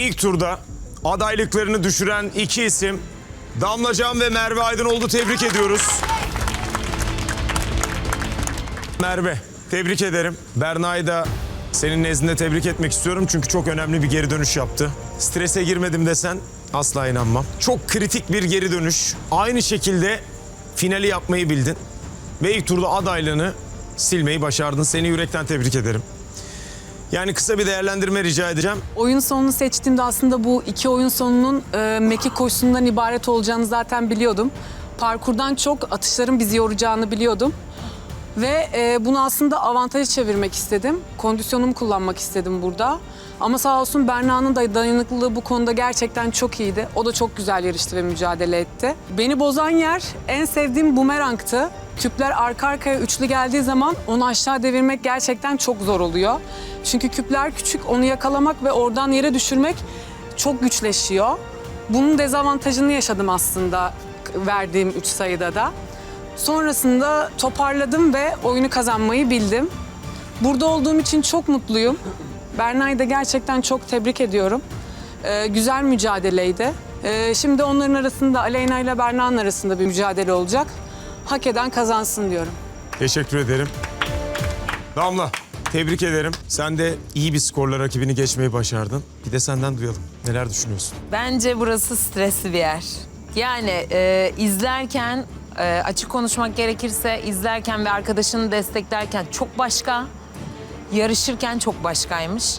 ilk turda adaylıklarını düşüren iki isim Damlacan ve Merve Aydınoğlu tebrik ediyoruz. Merve, tebrik ederim. Berna'yı da senin nezdinde tebrik etmek istiyorum çünkü çok önemli bir geri dönüş yaptı. Strese girmedim desen asla inanmam. Çok kritik bir geri dönüş. Aynı şekilde finali yapmayı bildin. Ve ilk turda adaylığını silmeyi başardın. Seni yürekten tebrik ederim. Yani kısa bir değerlendirme rica edeceğim. Oyun sonunu seçtiğimde aslında bu iki oyun sonunun e, mekik koşusundan ibaret olacağını zaten biliyordum. Parkurdan çok atışların bizi yoracağını biliyordum. Ve e, bunu aslında avantaja çevirmek istedim. Kondisyonumu kullanmak istedim burada. Ama sağ olsun Berna'nın da dayanıklılığı bu konuda gerçekten çok iyiydi. O da çok güzel yarıştı ve mücadele etti. Beni bozan yer en sevdiğim bumerangtı. Küpler arka arkaya üçlü geldiği zaman onu aşağı devirmek gerçekten çok zor oluyor. Çünkü küpler küçük, onu yakalamak ve oradan yere düşürmek çok güçleşiyor. Bunun dezavantajını yaşadım aslında verdiğim üç sayıda da. Sonrasında toparladım ve oyunu kazanmayı bildim. Burada olduğum için çok mutluyum. Berna'yı da gerçekten çok tebrik ediyorum. Ee, güzel mücadeleydi. Ee, şimdi onların arasında, Aleyna ile Berna'nın arasında bir mücadele olacak. Hak eden kazansın diyorum. Teşekkür ederim. Damla, tebrik ederim. Sen de iyi bir skorla rakibini geçmeyi başardın. Bir de senden duyalım. Neler düşünüyorsun? Bence burası stresli bir yer. Yani e, izlerken e, açık konuşmak gerekirse izlerken ve arkadaşını desteklerken çok başka, yarışırken çok başkaymış.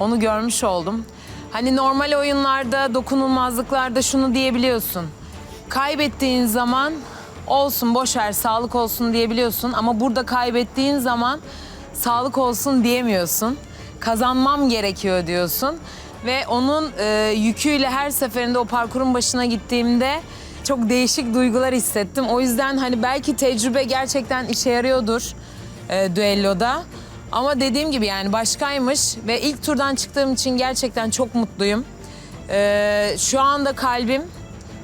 Onu görmüş oldum. Hani normal oyunlarda, dokunulmazlıklarda şunu diyebiliyorsun. Kaybettiğin zaman olsun boş ver sağlık olsun diyebiliyorsun ama burada kaybettiğin zaman sağlık olsun diyemiyorsun. Kazanmam gerekiyor diyorsun ve onun e, yüküyle her seferinde o parkurun başına gittiğimde çok değişik duygular hissettim. O yüzden hani belki tecrübe gerçekten işe yarıyordur e, düelloda. Ama dediğim gibi yani başkaymış ve ilk turdan çıktığım için gerçekten çok mutluyum. E, şu anda kalbim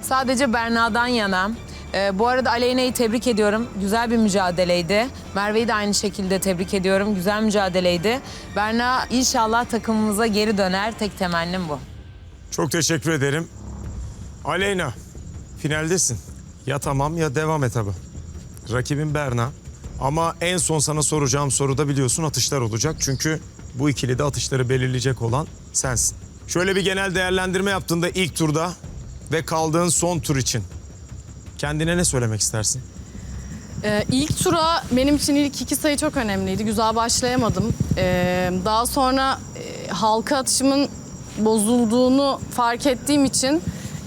sadece Berna'dan yana. Ee, bu arada Aleyna'yı tebrik ediyorum. Güzel bir mücadeleydi. Merve'yi de aynı şekilde tebrik ediyorum. Güzel mücadeleydi. Berna inşallah takımımıza geri döner. Tek temennim bu. Çok teşekkür ederim. Aleyna, finaldesin. Ya tamam ya devam etabı. Rakibin Berna. Ama en son sana soracağım soruda biliyorsun atışlar olacak. Çünkü bu ikili de atışları belirleyecek olan sensin. Şöyle bir genel değerlendirme yaptığında ilk turda ve kaldığın son tur için kendine ne söylemek istersin? Ee, ilk tura benim için ilk iki sayı çok önemliydi. Güzel başlayamadım. Ee, daha sonra e, halka atışımın bozulduğunu fark ettiğim için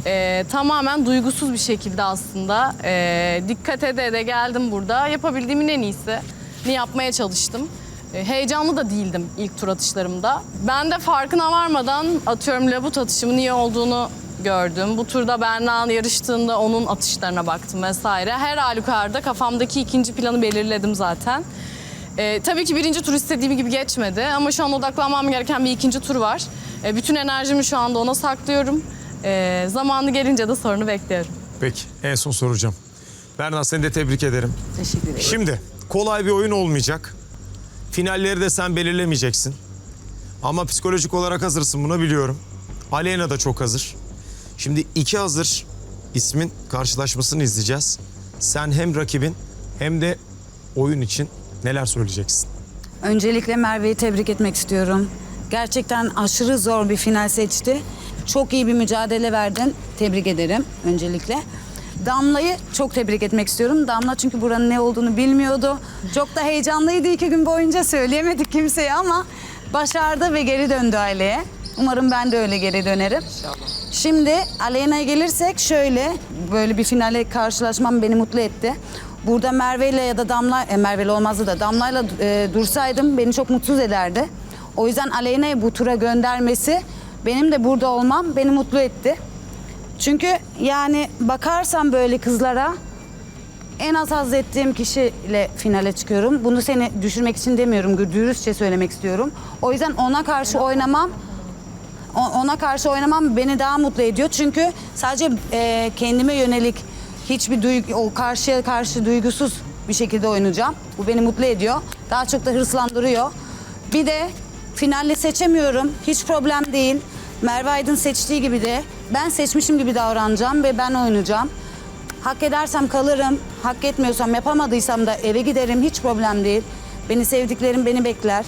e, tamamen duygusuz bir şekilde aslında e, dikkat ede de geldim burada. Yapabildiğimin en iyisini yapmaya çalıştım. E, heyecanlı da değildim ilk tur atışlarımda. Ben de farkına varmadan atıyorum labut atışımın iyi olduğunu gördüm. Bu turda Berna yarıştığında onun atışlarına baktım vesaire. Her halükarda kafamdaki ikinci planı belirledim zaten. Ee, tabii ki birinci tur istediğim gibi geçmedi ama şu an odaklanmam gereken bir ikinci tur var. Ee, bütün enerjimi şu anda ona saklıyorum. Ee, zamanı gelince de sorunu bekliyorum. Peki en son soracağım. Berna seni de tebrik ederim. Teşekkür ederim. Şimdi kolay bir oyun olmayacak. Finalleri de sen belirlemeyeceksin. Ama psikolojik olarak hazırsın buna biliyorum. Aleyna da çok hazır. Şimdi iki hazır ismin karşılaşmasını izleyeceğiz. Sen hem rakibin hem de oyun için neler söyleyeceksin? Öncelikle Merve'yi tebrik etmek istiyorum. Gerçekten aşırı zor bir final seçti. Çok iyi bir mücadele verdin. Tebrik ederim öncelikle. Damla'yı çok tebrik etmek istiyorum. Damla çünkü buranın ne olduğunu bilmiyordu. Çok da heyecanlıydı iki gün boyunca söyleyemedik kimseye ama başardı ve geri döndü aileye. Umarım ben de öyle geri dönerim. Şimdi Aleyna'ya gelirsek şöyle böyle bir finale karşılaşmam beni mutlu etti. Burada Merve ile ya da Damla, e, Merve'yle olmazdı da Damla'yla e, dursaydım beni çok mutsuz ederdi. O yüzden Aleyna'yı bu tura göndermesi benim de burada olmam beni mutlu etti. Çünkü yani bakarsam böyle kızlara en az haz ettiğim kişiyle finale çıkıyorum. Bunu seni düşürmek için demiyorum, dürüstçe söylemek istiyorum. O yüzden ona karşı oynamam ona karşı oynamam beni daha mutlu ediyor. Çünkü sadece e, kendime yönelik hiçbir duygu, o karşıya karşı duygusuz bir şekilde oynayacağım. Bu beni mutlu ediyor. Daha çok da hırslandırıyor. Bir de finalde seçemiyorum. Hiç problem değil. Merve Aydın seçtiği gibi de ben seçmişim gibi davranacağım ve ben oynayacağım. Hak edersem kalırım, hak etmiyorsam yapamadıysam da eve giderim hiç problem değil. Beni sevdiklerim beni bekler.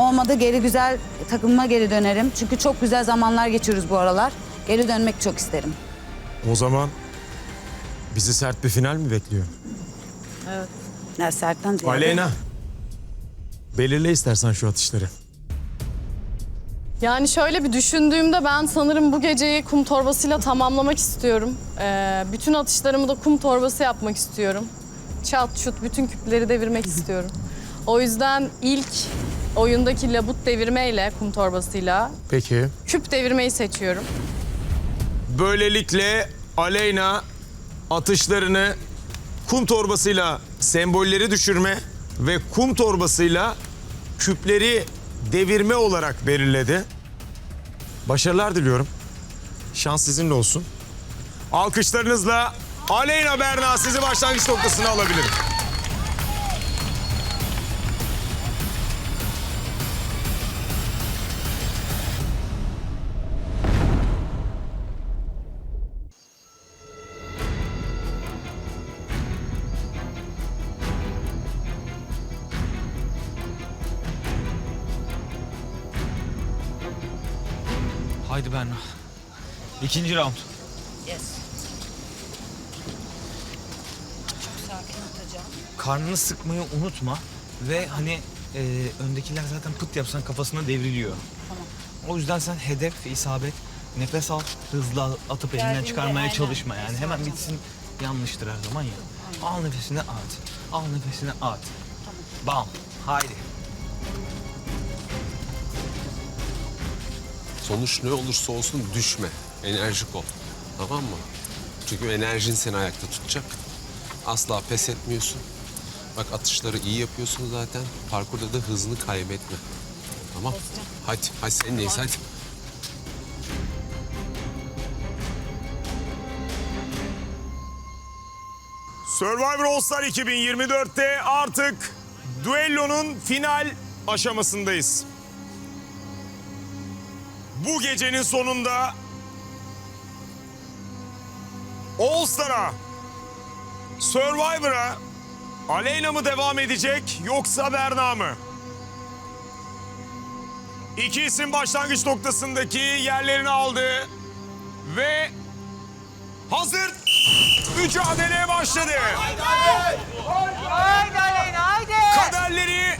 Olmadı geri güzel takımıma geri dönerim. Çünkü çok güzel zamanlar geçiyoruz bu aralar. Geri dönmek çok isterim. O zaman bizi sert bir final mi bekliyor? Ya Sert'ten ziyade- Aleyna. Belirle istersen şu atışları. Yani şöyle bir düşündüğümde ben sanırım bu geceyi kum torbasıyla tamamlamak istiyorum. Ee, bütün atışlarımı da kum torbası yapmak istiyorum. Çat şut bütün küpleri devirmek istiyorum. O yüzden ilk oyundaki labut devirmeyle kum torbasıyla Peki. küp devirmeyi seçiyorum. Böylelikle Aleyna atışlarını kum torbasıyla sembolleri düşürme ve kum torbasıyla küpleri devirme olarak belirledi. Başarılar diliyorum. Şans sizinle olsun. Alkışlarınızla Aleyna Berna sizi başlangıç noktasına alabilirim. Haydi Berna. İkinci round. Karnını sıkmayı unutma ve hani e, öndekiler zaten pıt yapsan kafasına devriliyor. O yüzden sen hedef isabet nefes al, hızlı atıp elinden Geldiğinde çıkarmaya aynen çalışma yani. nefes Hemen alacağım. bitsin yanlıştır her zaman ya. Al nefesini at. Al nefesini at. Bam. Haydi. Sonuç ne olursa olsun düşme. Enerjik ol. Tamam mı? Çünkü enerjin seni ayakta tutacak. Asla pes etmiyorsun. Bak atışları iyi yapıyorsun zaten. Parkurda da hızını kaybetme. Tamam. Hadi, hadi sendeyiz hadi. Survivor All Star 2024'te artık düellonun final aşamasındayız. Bu gecenin sonunda All Star'a, Survivor'a Aleyna mı devam edecek yoksa Berna mı? İki isim başlangıç noktasındaki yerlerini aldı ve hazır mücadeleye başladı. Kaderleri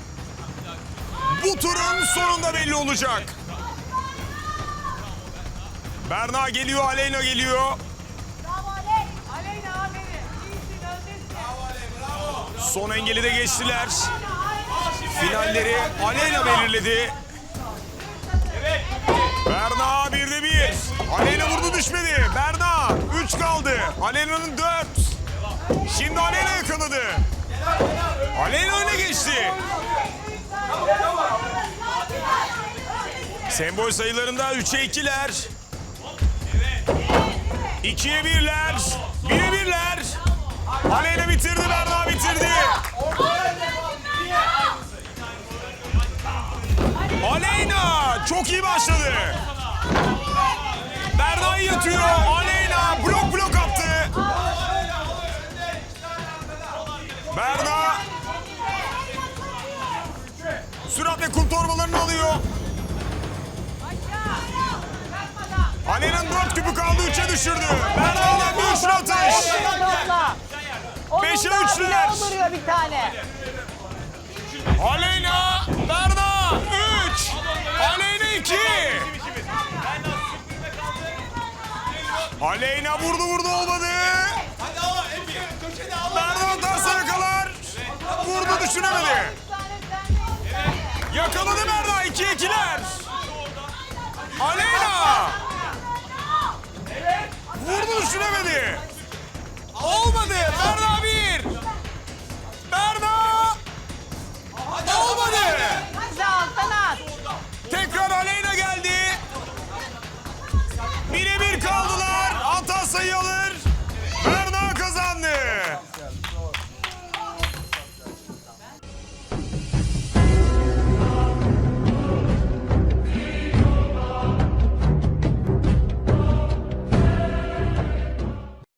bu turun sonunda belli olacak. Berna geliyor, Aleyna geliyor. Son engeli de geçtiler. Finalleri Aleyna belirledi. Berna birde bir. Aleyna vurdu düşmedi. Berna üç kaldı. Aleyna'nın dört. Şimdi Aleyna yakaladı. Aleyna öne geçti. Sembol sayılarında 3'e 2'ler. 2'ye 1'ler. 1'e 1'ler. Aleyna bitirdi, Berna bitirdi. Aleyna çok iyi başladı. Berna'yı yatıyor. Aleyna blok blok 3'e düşürdü. Bernardo Büşra Taş. Beşe üçlüler. vuruyor bir tane. Aleyna Berna 3. Aleyna 2. Aleyna vurdu vurdu olmadı. Berna dansa yakalar. Vurdu düşünemedi. Yakaladı Berna 2-2'ler. Aleyna. Vurdu düşünemedi. Olmadı. Berna bir. Berna. Olmadı. Hadi alttan at. Tekrar Aleyna geldi. Bire bir kaldılar. Ata sayı alır.